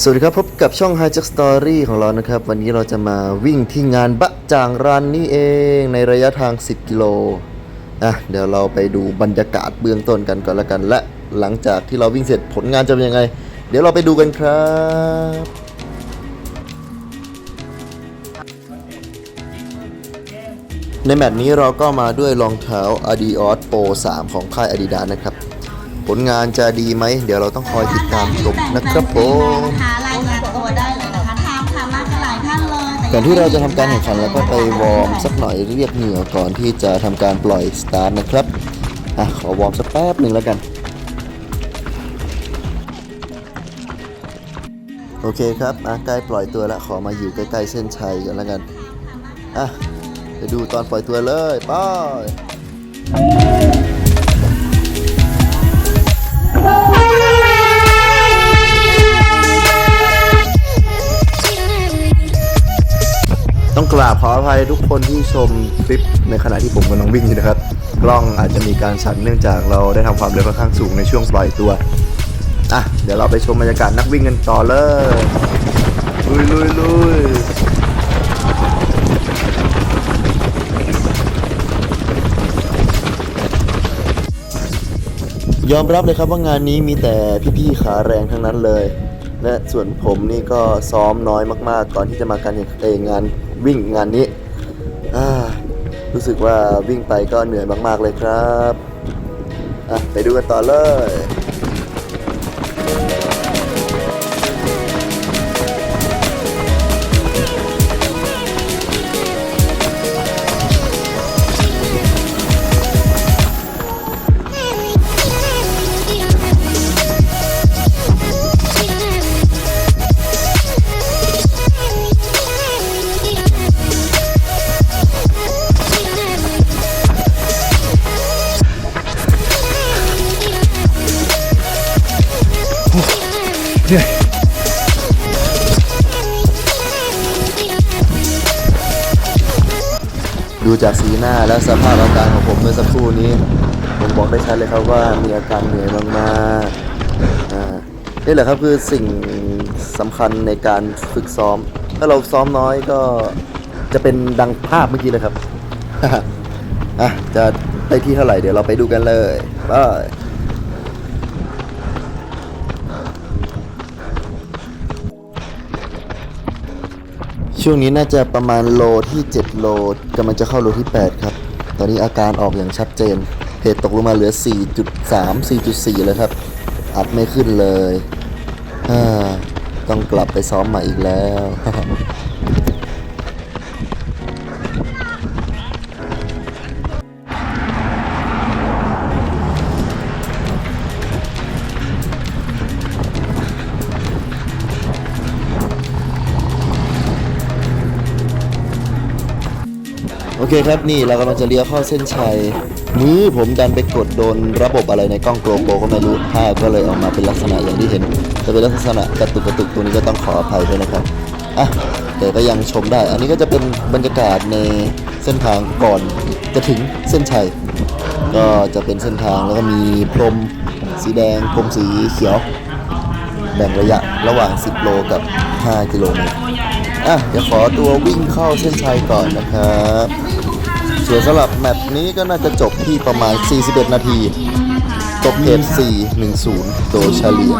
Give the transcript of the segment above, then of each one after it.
สวัสดีครับ พบกับช่อง h i Jack Story ของเรานะครับ วันนี้เราจะมาวิ่งที่งานบะจางรันนี่เองในระยะทาง 10 กิโลอะเดี๋ยวเราไปดูบรรยากาศเบื้องต้นกันก่อนละกัน และหลังจากที่เราวิ่งเสร็จผลงานจะเป็นยังไง เดี๋ยวเราไปดูกันครับในแมตช์นี้เราก็มาด้วยรองเท้า Adios Pro 3 ของค่าย Adidas นะครับ ผลงานจะดีไหม เดี๋ยวเราต้องคอยติดตามชมนะครับผมนะคะรายงานตัวได้เลยนะคะทำค่ะมากันหลายท่านเลยแต่ก่อนที่เราจะทำการแข่งขันแล้วก็ไปวอร์มสักหน่อยเรียกเหงื่อก่อนที่จะทำการปล่อยสตาร์ทนะครับอะขอวอร์มสักแป๊บหนึ่งแล้วกันโอเคครับอะใกล้ปล่อยตัวแล้วขอมาอยู่ใกล้ๆเส้นชัยกันแล้วกันอะไปดูตอนปล่อยตัวเลยไป้ ขออภัยทุกคนที่ชมคลิปในขณะที่ผมกำลังวิ่งอยู่นะครับ กล้องอาจจะมีการสั่นเนื่องจากเราได้ทำความเร็วค่อนข้างสูงในช่วงปล่อยตัวอะเดี๋ยวเราไปชมบรรยากาศนักวิ่งกันต่อเลยลุยลุยลุยยอมรับเลยครับว่างานนี้มีแต่พี่ๆขาแรงทั้งนั้นเลย และส่วนผมนี่ก็ซ้อมน้อยมากๆ ก่อนที่จะมาการเองงาน วิ่งงานนี้รู้สึกว่าวิ่งไปก็เหนื่อยมาก ๆ เลยครับ อะ ไปดูกันต่อเลย ดูจากสีหน้าและสภาพอาการของผมเมื่อสักครู่นี้ ผมบอกได้ชัดเลยครับว่ามีอาการเหนื่อยมากๆอ่านี่แหละครับคือสิ่งสำคัญในการฝึกซ้อม ถ้าเราซ้อมน้อยก็จะเป็นดังภาพเมื่อกี้เลยครับอะจะได้ที่เท่าไหร่เดี๋ยวเราไปดูกันเลยบาย ช่วงนี้น่าจะประมาณโลที่ 7 โลกำลังจะเข้าโลที่ 8 ครับ ตอนนี้อาการออกอย่างชัดเจน เพจตกลงมาเหลือ 4.3 4.4 แล้วครับ อัดไม่ขึ้นเลยอ่าต้องกลับไปซ้อมใหม่อีกแล้ว อเคครับนี่เรากำลังจะเลี้ยวเข้าเส้นชัยมือผมดันไปกดโดนระบบอะไรในกล้องโกลโปก็ไม่รู้ภาพก็เลยออกมาเป็นลักษณะอย่างที่เห็นจะเป็นลักษณะกระตุกกระตุกตัวนี้ก็ต้องขออภัยด้วยนะครับอะแต่ก็ยังชมได้ อันนี้ก็จะเป็นบรรยากาศในเส้นทางก่อนจะถึงเส้นชัยก็จะเป็นเส้นทางแล้วก็มีพรมสีแดงพรมสีเขียว แบ่งระยะระหว่าง 10 โลกับ 5 กิโลเมตรอะเดี๋ยวขอตัววิ่งเข้าเส้นชัยก่อนนะครับ ส่วนสำหรับแมตช์นี้ก็น่าจะจบที่ประมาณ 41 นาทีจบเพจ410 โดยเฉลี่ย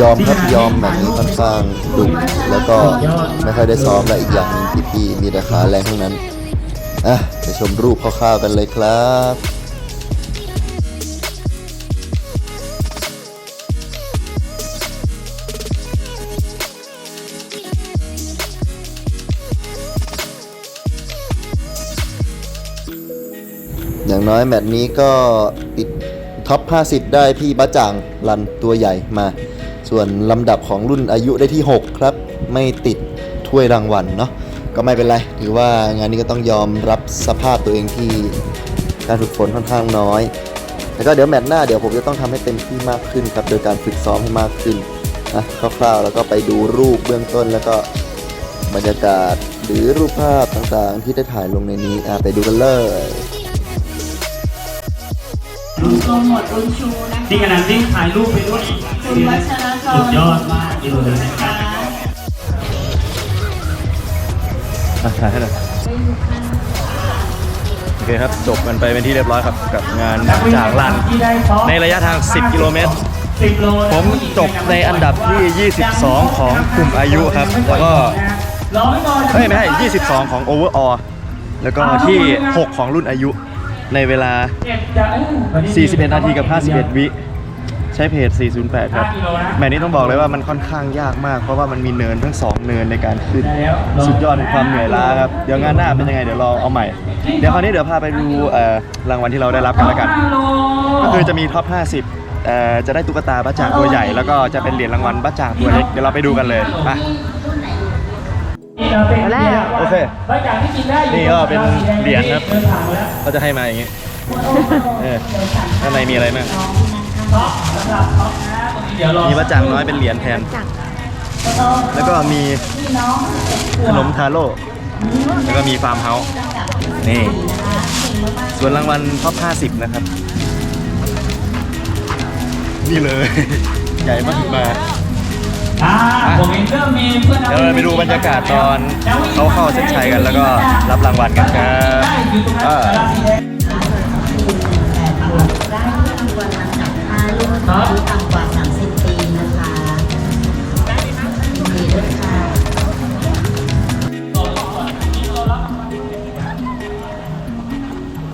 ยอมครับยอมแมตช์นี้ค่อนข้างดุแล้วก็ไม่ค่อยได้ซ้อมและอีกอย่างหนึงพี่ๆมีราคาแรงทั้งนั้นอะไปชมรูปคร่าวๆกันเลยครับ อย่างน้อยแมตช์นี้ก็ติดท็อป 50 ได้พี่บ้าจ่างรันตัวใหญ่มา ส่วนลำดับของรุ่นอายุได้ที่ 6 ครับ ไม่ติดถ้วยรางวัลเนาะก็ไม่เป็นไร ถือว่างานนี้ก็ต้องยอมรับสภาพตัวเองที่การฝึกฝนค่อนข้างน้อย แล้วก็เดี๋ยวแมตช์หน้าเดี๋ยวผมจะต้องทำให้เต็มที่มากขึ้นครับ โดยการฝึกซ้อมให้มากขึ้นนะคร่าวๆแล้วก็ไปดูรูปเบื้องต้นแล้วก็บรรยากาศหรือรูปภาพต่างๆ ที่ได้ถ่ายลงในนี้ไปดูกันเลย โปรโมทบุญชูนะคะที่ขนาดวิ่งถ่ายรูปไปด้วยคุณวัชรกรสุดยอดมากเลยนะครับอะถ่ายให้หน่อยโอเคครับ จบกันไปเป็นที่เรียบร้อยครับ กับงานจากลานในระยะทาง 10 กิโลเมตร 10โลผมจบในอันดับที่ 22 ของกลุ่มอายุครับ แล้วก็ รอไว้ก่อนเฮ้ย ไม่ใช่ 22 ของ overall แล้วก็ที่ 6 ของรุ่นอายุ ในเวลาเก็บจะเอ้ยวันนี้41 นาทีกับ 51 วิใช้เพจ 408 ครับ แมตช์นี้ต้องบอกเลยว่ามันค่อนข้างยากมาก เพราะว่ามันมีเนินทั้ง 2 เนินในการขึ้น สุดยอดของความเหนื่อยล้าครับ เดี๋ยวงานหน้าเป็นยังไงเดี๋ยวรอเอาใหม่ เดี๋ยวคราวนี้เดี๋ยวพาไปดูเอ่อรางวัลที่เราได้รับกันแล้วกันห้าโลก็คือจะมีท็อป 50เอ่อจะได้ตุ๊กตาบ้าจ่างตัวใหญ่ แล้วก็จะเป็นเหรียญรางวัลบ้าจ่างตัวเล็ก เดี๋ยวเราไปดูกันเลยไปนี่เราเป็น แล้วโอเคบางอย่างที่กินได้อยู่นี่ก็เป็นเหรียญครับเดินทางมาแล้วเขาจะให้มาอย่างงี้เออข้างในมีอะไรบ้างท็อปสำหรับท็อปนะตรงนี้เดี๋ยวรอมีบ้าจ่างน้อยเป็นเหรียญแทน แล้วก็มีขนมทาโร่แล้วก็มีฟาร์มเฮาส์นี่ส่วนรางวัลท็อป50 นะครับ นี่เลย ใหญ่มากมา อ่าผมเห็นเริ่มมีเพื่อนเดี๋ยวเราไปดูบรรยากาศตอนเขาเข้าเส้นชัยกันแล้วก็รับรางวัลกันครับได้อยู่ตรงนั้นอ่าเวลาสีแดงได้เพื่อรางวัลลำดับ5รุ่นอายุต่ำกว่า 30 ปีนะคะยินดีด้วยค่ะ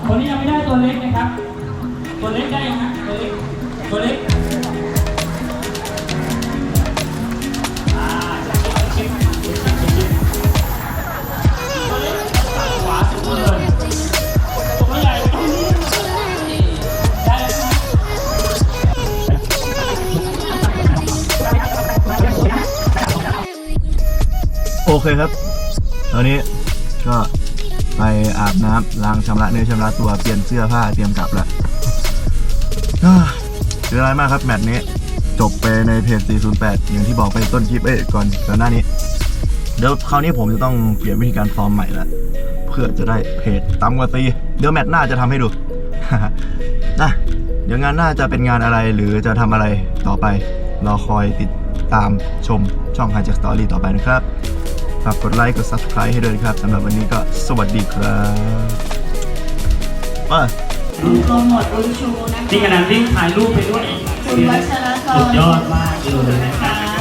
คนนี้ยังไม่ได้ตัวเล็กนะครับ ตัวเล็กได้ยังฮะตัวเล็กตัวเล็ก โอเคครับ ตอนนี้ก็ไปอาบน้ำล้างชำระเนื้อชำระตัวเปลี่ยนเสื้อผ้าเตรียมกลับล้วอ่าเสียดายมากครับแมตช์นี้จบไปในเพจ 408 อย่างที่บอกไปต้นคลิปเอ้ยก่อนก่อนหน้านี้ เดี๋ยวคราวนี้ผมจะต้องเปลี่ยนวิธีการฟอร์มใหม่ละเพื่อจะได้เพจต่ำกว่าตี เดี๋ยวแมตช์หน้าจะทำให้ดูนะเดี๋ยวงานหน้าจะเป็นงานอะไรหรือจะทำอะไรต่อไปรอคอยติดตามชมช่องไฮจ็คสตอรี่ต่อไปนะครับ ฝากกดไลค์กด subscribe ให้ด้วยนะครับสำหรับวันนี้ก็สวัสดีครับมาคุณโปรโมทบุญชูนะคะที่ขนาดวิ่งถ่ายรูปไปด้วยคุณวัชรกรสุดยอดมากเลยนะครับ